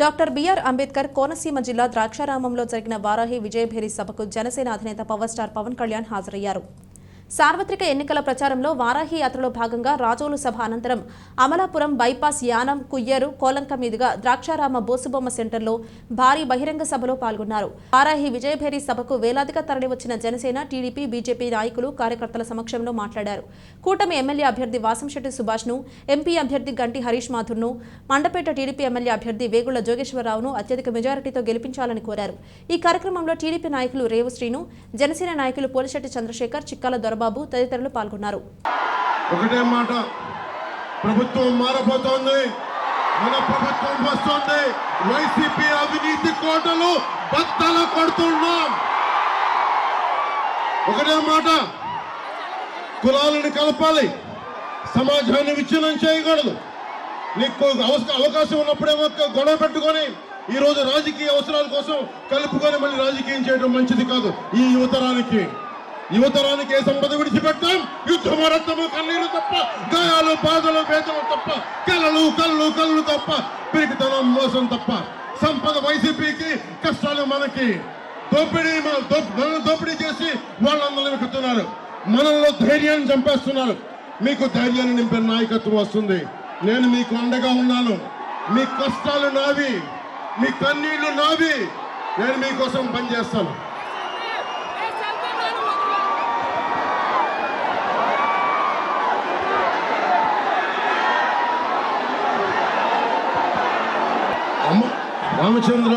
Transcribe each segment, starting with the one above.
Doctor BR Ambedkar Konaseema జిల్లా ద్రాక్షారామంలో జరిగిన వారాహి విజయభేరి సభకు జనసేన అధినేత పవర్ స్టార్ పవన్ కళ్యాణ్ హాజరయ్యారు. సార్వత్రిక ఎన్నికల ప్రచారంలో వారాహి యాత్రలో భాగంగా రాజోలు సభ అనంతరం అమలాపురం బైపాస్ యానం కుయ్యరు కోలంక మీదుగా ద్రాక్షారామ బోసుబొమ్మ సెంటర్లో భారీ బహిరంగ సభలో పాల్గొన్నారు. వారాహి విజయభేరి సభకు వేలాదిగా తరలివచ్చిన జనసేన టీడీపీ బీజేపీ నాయకులు కార్యకర్తల సమక్షంలో మాట్లాడారు. కూటమి ఎమ్మెల్యే అభ్యర్థి వాసంశెట్టి సుభాష్ను ఎంపీ అభ్యర్థి గంటి హరీష్ మాథుర్ను మండపేట టీడీపీ ఎమ్మెల్యే అభ్యర్థి వేగుళ్ళ జోగేశ్వరరావును అత్యధిక మెజారిటీతో గెలిపించాలని కోరారు. ఈ కార్యక్రమంలో టీడీపీ నాయకులు రేవు శ్రీను జనసేన నాయకులు పోలిశెట్టి చంద్రశేఖర్ చిక్కాల చంద్రబాబు తదితరులు పాల్గొన్నారు. ఒకటే మాట ప్రభుత్వం మారబోతోంది మన ప్రభుత్వం వస్తోంది వైసీపీ అవినీతి కోటలు బద్దలు కొడుతున్నాం. ఒకటే మాట కులాలను కలపాలి సమాజాన్ని విచ్ఛిన్నం చేయకూడదు. నీకు అవకాశం ఉన్నప్పుడేమో గొడవ పెట్టుకొని ఈ రోజు రాజకీయ అవసరాల కోసం కలుపుకొని మళ్ళీ రాజకీయం చేయడం మంచిది కాదు. ఈ యువతరానికి యువతరానికి ఏ సంపద విడిచిపెట్టాం యుద్ధము రక్తము కన్నీరు తప్ప గాయాలు బాధలు వేదనలు తప్ప కలలు కళ్ళు కళ్ళు తప్ప పిరికితనం మోసం తప్ప. సంపద వైసీపీకి కష్టాలు మనకి. దోపిడీ మన- మనల్ని దోపిడీ చేసి వాళ్ళందరూ ఎక్కుతున్నారు మనల్లో ధైర్యాన్ని చంపేస్తున్నారు. మీకు ధైర్యాన్ని నింపే నాయకత్వం వస్తుంది. నేను మీకు అండగా ఉన్నాను. మీ కష్టాలు నావి. మీ కన్నీళ్ళు నావి. నేను మీకోసం పనిచేస్తాను. రామచంద్ర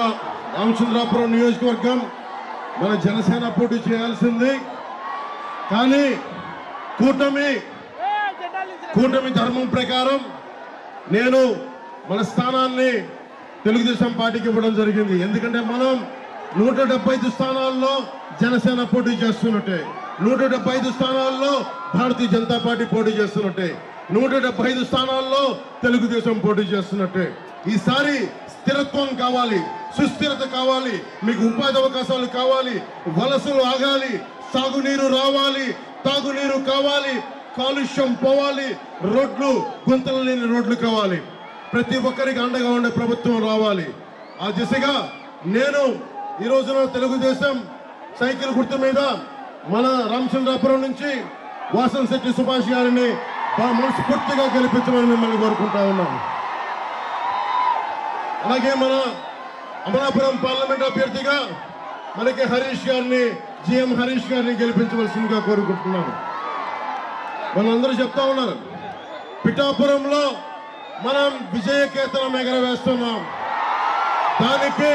రామచంద్రాపురం నియోజకవర్గం మన జనసేన పోటీ చేయాల్సింది. కానీ కూటమి కూటమి ధర్మం ప్రకారం నేను మన స్థానాన్ని తెలుగుదేశం పార్టీకి ఇవ్వడం జరిగింది. ఎందుకంటే మనం నూట డెబ్బై ఐదు స్థానాల్లో జనసేన పోటీ చేస్తున్నట్టే. నూట డెబ్బై ఐదు స్థానాల్లో భారతీయ జనతా పార్టీ పోటీ చేస్తున్నట్టే. నూట డెబ్బై ఐదు స్థానాల్లో తెలుగుదేశం పోటీ చేస్తున్నట్టే. ఈసారి స్థిరత్వం కావాలి సుస్థిరత కావాలి మీకు ఉపాధి అవకాశాలు కావాలి వలసలు ఆగాలి సాగునీరు రావాలి తాగునీరు కావాలి కాలుష్యం పోవాలి రోడ్లు గుంతలు లేని రోడ్లు కావాలి. ప్రతి ఒక్కరికి అండగా ఉండే ప్రభుత్వం రావాలి. ఆ దిశగా నేను ఈ రోజున తెలుగుదేశం సైకిల్ గుర్తు మీద మన రామచంద్రాపురం నుంచి వాసన్ శెట్టి సుభాష్ గారిని మనస్ఫూర్తిగా గెలిపించమని మిమ్మల్ని కోరుకుంటా ఉన్నాను. అలాగే మన అమలాపురం పార్లమెంట్ అభ్యర్థిగా మనకి హరీష్ గారిని జిఎం హరీష్ గారిని గెలిపించవలసిందిగా కోరుకుంటున్నాను. మనందరూ చెప్తా ఉన్నారు పిఠాపురంలో మనం విజయకేతనం ఎగరవేస్తున్నాం. దానికి